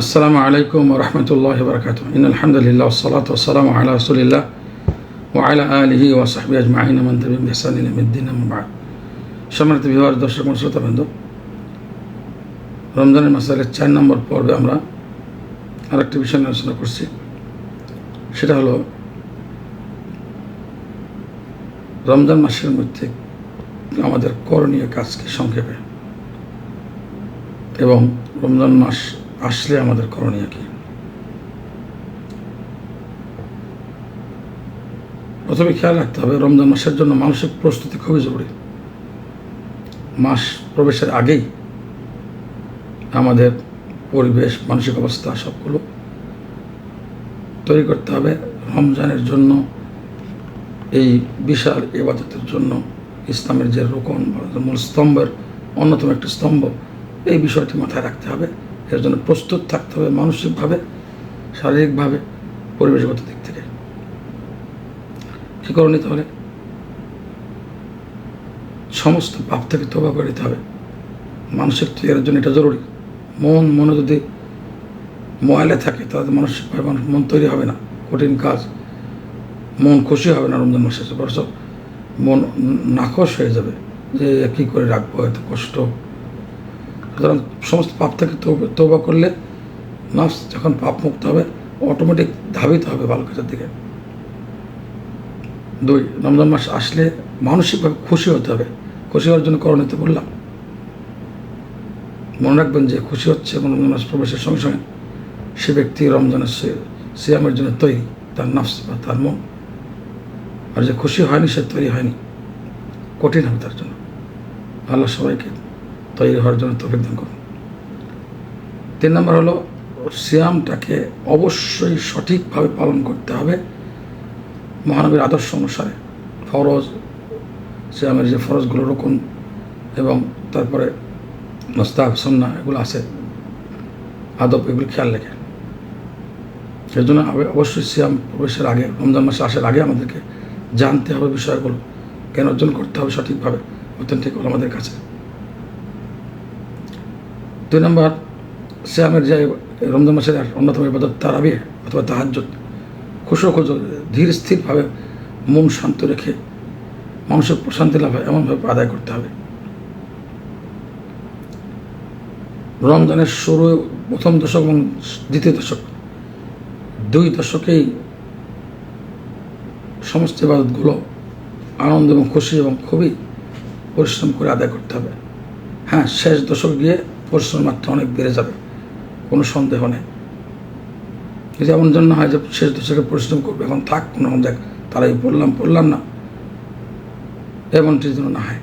আসসালামু আলাইকুম রহমতুল্লাহ বরকাত ইন আলহামদুলিল্লাহ সালাত ওসালাম আলা রসুলিল্লাহ ও আলা আলহি ও সাহবি আজমাইন। আমান তবিম বেসান ইলমিদ্দিন আম্মাদ সম্মানিত বিভাগ দর্শক শ্রোতাবৃন্দ রমজানের মাসালের চার নম্বর পর্বে আমরা আরেকটি বিষয় আলোচনা করছি। সেটা হলো, রমজান মাসের মধ্যে আমাদের করণীয় কাজকে সংক্ষেপে? এবং রমজান মাস আসলে আমাদের করণীয় কি? প্রথমে খেয়াল রাখতে হবে, রমজান মাসের জন্য মানসিক প্রস্তুতি খুবই জরুরি। মাস প্রবেশের আগেই আমাদের পরিবেশ, মানসিক অবস্থা সবগুলো তৈরি করতে হবে। রমজানের জন্য এই বিশাল ইবাদতের জন্য ইসলামের যে রোকন, মূল স্তম্ভের অন্যতম একটি স্তম্ভ, এই বিষয়টি মাথায় রাখতে হবে। এর জন্য প্রস্তুত থাকতে হবে মানসিকভাবে, শারীরিকভাবে, পরিবেশগত দিক থেকে। কী করণীয় তাহলে সমস্ত পাপ থেকে তোবা করে দিতে হবে। মানসিক তৈরির জন্য এটা জরুরি। মন, মনে যদি ময়লা থাকে, তাহলে মানসিকভাবে মানুষ মন তৈরি হবে না। কঠিন কাজ। মন খুশি হবে না রমজান মাসে বরঞ্চ মন নাকশ হয়ে যাবে যে কী করে রাখব, এত কষ্ট। সুতরাং সমস্ত পাপ থেকে তৌবা করলে নাফস যখন পাপ মুক্ত হবে অটোমেটিক ধাবিত হবে ভালো কাজের দিকে। দুই, রমজান মাস আসলে মানসিকভাবে খুশি হতে হবে। খুশি হওয়ার জন্য করণীয় বললাম। মনে রাখবেন যে খুশি হচ্ছে এবং রমজান মাস প্রবেশের সঙ্গে সঙ্গে সে ব্যক্তি রমজানের সে সিয়ামের জন্য তৈরি, তার নাফস বা তার মন। আর যে খুশি হয়নি, সে তৈরি হয়নি। কঠিন হবে তার জন্য। আল্লাহ সবাইকে তৈরি হওয়ার জন্য তফিক দান করুন। তিন নম্বর হলো, সিয়ামটাকে অবশ্যই সঠিকভাবে পালন করতে হবে। মহানবীর আদর্শ অনুসারে ফরজ, সিয়ামের যে ফরজগুলো রকম এবং তারপরে মোস্তাহ সন্না এগুলো আছে। আদব, এগুলো খেয়াল রেখে। সেই জন্য অবশ্যই সিয়াম প্রবেশের আগে, রমজান মাসে আসার আগে আমাদেরকে জানতে হবে বিষয়গুলো, জ্ঞান অর্জন করতে হবে সঠিকভাবে, অথেন্টিক আমাদের কাছে। দুই নম্বর শ্যামের যে রমজান মাসের অন্যতম ইবাদত তারাবি অথবা তাহাজ্জত খুশো খুশো ধীর স্থিরভাবে মন শান্ত রেখে মানুষের প্রশান্তি লাভ হয় এমনভাবে আদায় করতে হবে। রমজানের শুরু প্রথম দশক এবং দ্বিতীয় দশক, দুই দশকেই সমস্ত ইবাদতগুলো আনন্দ এবং খুশি এবং খুবই পরিশ্রম করে আদায় করতে হবে। হ্যাঁ শেষ দশক গিয়ে পরিশ্রম মাত্রা অনেক বেড়ে যাবে, কোনো সন্দেহ নেই। যদি এমন জন্য হয় যে শেষ দশকে পরিশ্রম করবে, এখন থাক, কোনো দেখ তারাই পড়লাম পড়লাম না। এমনটি যেন না হয়।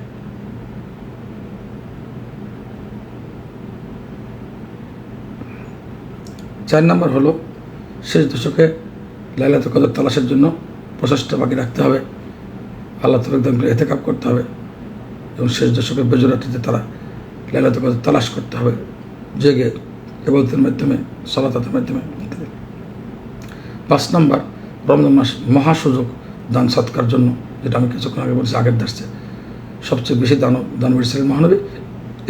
চার নম্বর হলো, শেষ দশকে লাইলাত কদর তালাশের জন্য প্রচেষ্টা বাকি রাখতে হবে। আল্লাহ তফিকদান করে এতে কাপ করতে হবে। এবং শেষ দশকে বেজরাটিতে তারা লাইলাত কদর তালাশ করতে হবে, জেগে কেবলতের মাধ্যমে, সলাতাতের মাধ্যমে। পাঁচ নম্বর, রমজান মাস মহা সুযোগ দান সৎকার জন্য, যেটা আমি কিছুক্ষণ আগে বলছি, আগের দাসছে সবচেয়ে বেশি দান দান করেছিলেন মহানবী,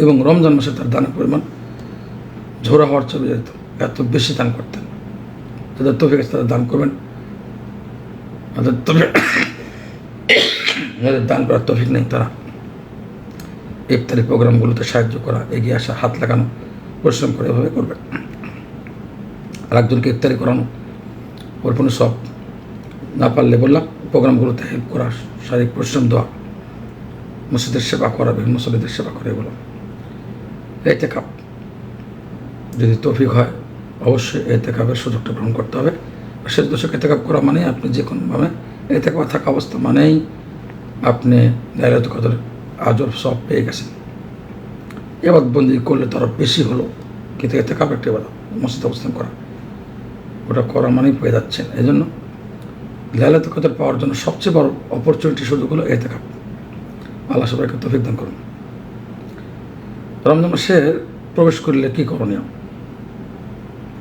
এবং রমজান মাসে তার দানের পরিমাণ ঝোরা হওয়ার চলে যেত এত বেশি দান করতেন। যাদের তফিক আছে তারা দান করবেন। তাদের তফিক, যাদের দান করার তফিক নেই তারা ইফতারি প্রোগ্রামগুলোতে সাহায্য করা, এগিয়ে আসা, হাত লাগানো, পরিশ্রম করে এভাবে করবেন। আর একজনকে ইফতারি করানো ওর কোনো সব না পারলে বললাম, প্রোগ্রামগুলোতে হেল্প করা, শারীরিক পরিশ্রম দেওয়া, মসজিদের সেবা করা, বিভিন্ন মসজিদের সেবা করে, এগুলো। এতে কাপ যদি তৌফিক হয়, অবশ্যই এতে কাপের সুযোগটা গ্রহণ করতে হবে। শেষ দশক এতে কাপ করা মানেই আপনি যে কোনোভাবে এতে কাপ থাকা অবস্থা মানেই আপনি লাইলাত কদর আজর সব পেয়ে গেছেন এবার বন্দি করলে তারা বেশি হলো। কিন্তু এতে কাপ একটা এবার মসজিদ অবস্থান করা। ওটা করা মানেই পেয়ে যাচ্ছেন এই জন্য লালাত কদর পাওয়ার জন্য সবচেয়ে বড় অপরচুনিটি সুযোগ হলো এতে কাপ আল্লাহ সবাইকে তফিক দান করুন। রমজান মাসে প্রবেশ করলে কী করণীয়?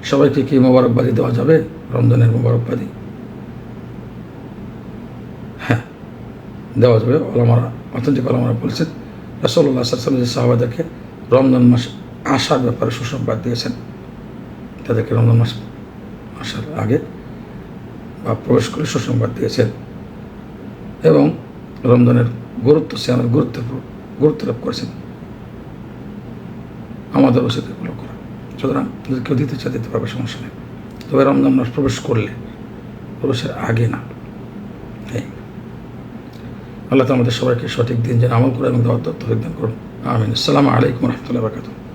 সবাইকে কি মোবারকবাদী দেওয়া যাবে? রমজানের মোবারকবাদী? হ্যাঁ দেওয়া যাবে। আলামারা অথেন্টিক আলামারা বলছেন রসল্লা সাল্লাম যে সাহাবাদেরকে রমজান মাস আসার ব্যাপারে সুসংবাদ দিয়েছেন। তাদেরকে রমজান মাস আসার আগে বা প্রবেশ করে সুসংবাদ দিয়েছেন। এবং রমজানের গুরুত্ব, সিয়ামের গুরুত্ব গুরুত্ব লাভ করেছেন। আমাদের উচিত এগুলো করা। সুতরাং যদি কেউ দিতে চায়, দিতে পারবে, সমস্যা নেই। তবে রমজান মাস প্রবেশ করলে, প্রবেশের আগে না। এই। আল্লাহ তো আমাদের সবাইকে সঠিক দিন, যেন আমল করে এবং দাওয়াত তৌফিক দান করুন। আমিন। আসসালামু আলাইকুম রহমতুল্লাহ বারকাতুহ।